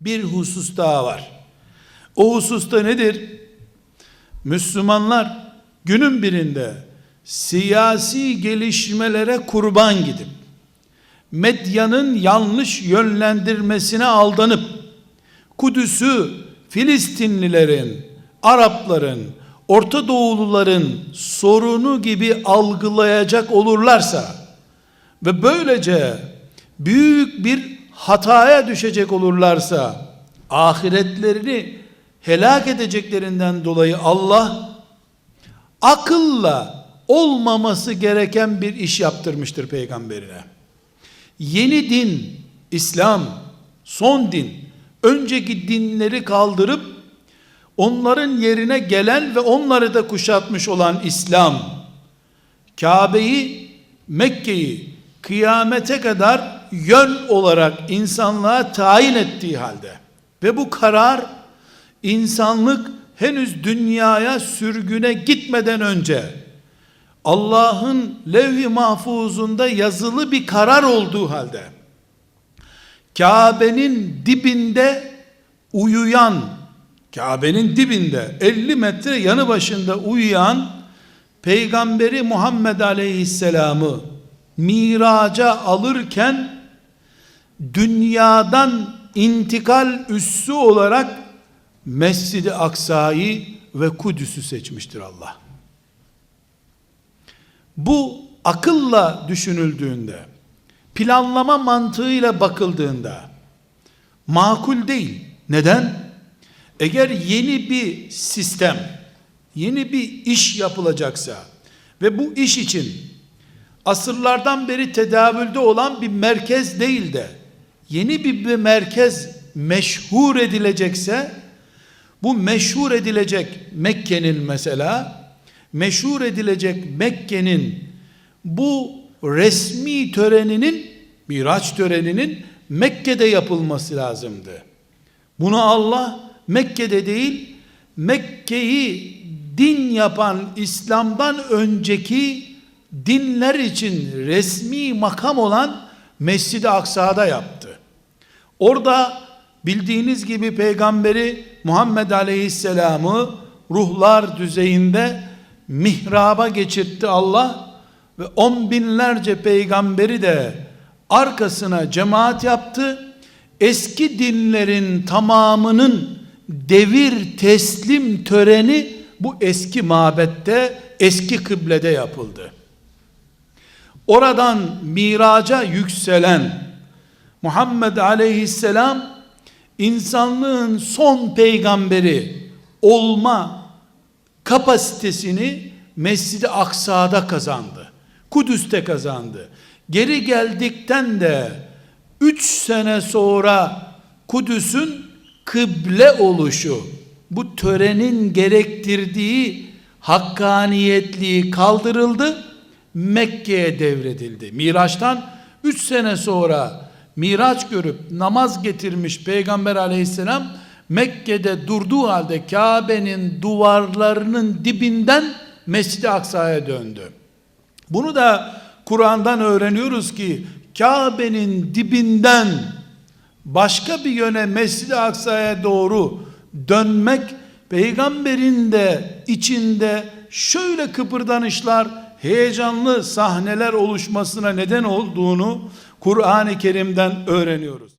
bir husus daha var. O hususta nedir? Müslümanlar günün birinde siyasi gelişmelere kurban gidip medyanın yanlış yönlendirmesine aldanıp Kudüs'ü Filistinlilerin, Arapların, Orta Doğuluların sorunu gibi algılayacak olurlarsa ve böylece büyük bir hataya düşecek olurlarsa ahiretlerini helak edeceklerinden dolayı Allah akılla olmaması gereken bir iş yaptırmıştır peygamberine. Yeni din, İslam, son din, önceki dinleri kaldırıp onların yerine gelen ve onları da kuşatmış olan İslam, Kabe'yi, Mekke'yi kıyamete kadar yön olarak insanlığa tayin ettiği halde. Ve bu karar insanlık henüz dünyaya sürgüne gitmeden önce Allah'ın levh-i mahfuzunda yazılı bir karar olduğu halde Kabe'nin dibinde uyuyan Kabe'nin dibinde 50 metre yanı başında uyuyan Peygamberi Muhammed Aleyhisselam'ı miraca alırken dünyadan intikal üssü olarak Mescid-i Aksa'yı ve Kudüs'ü seçmiştir Allah. Bu akılla düşünüldüğünde, planlama mantığıyla bakıldığında makul değil. Neden? Eğer yeni bir sistem, yeni bir iş yapılacaksa ve bu iş için asırlardan beri tedavülde olan bir merkez değil de yeni bir, merkez meşhur edilecekse bu meşhur edilecek Mekke'nin mesela meşhur edilecek Mekke'nin bu resmi töreninin Miraç töreninin Mekke'de yapılması lazımdı. Bunu Allah Mekke'de değil Mekke'yi din yapan İslam'dan önceki dinler için resmi makam olan Mescid-i Aksa'da yaptı. Orada bildiğiniz gibi peygamberi Muhammed Aleyhisselam'ı ruhlar düzeyinde mihraba geçirtti Allah ve on binlerce peygamberi de arkasına cemaat yaptı. Eski dinlerin tamamının devir teslim töreni bu eski mabette, eski kıblede yapıldı. Oradan miraca yükselen Muhammed aleyhisselam insanlığın son peygamberi olma kapasitesini Mescid-i Aksa'da kazandı. Kudüs'te kazandı. Geri geldikten de 3 sene sonra Kudüs'ün kıble oluşu bu törenin gerektirdiği hakkaniyetliği kaldırıldı. Mekke'ye devredildi. Miraç'tan 3 sene sonra Miraç görüp namaz getirmiş Peygamber aleyhisselam Mekke'de durduğu halde Kabe'nin duvarlarının dibinden Mescid-i Aksa'ya döndü. Bunu da Kur'an'dan öğreniyoruz ki Kabe'nin dibinden başka bir yöne Mescid-i Aksa'ya doğru dönmek peygamberin de içinde şöyle kıpırdanışlar, heyecanlı sahneler oluşmasına neden olduğunu Kur'an-ı Kerim'den öğreniyoruz.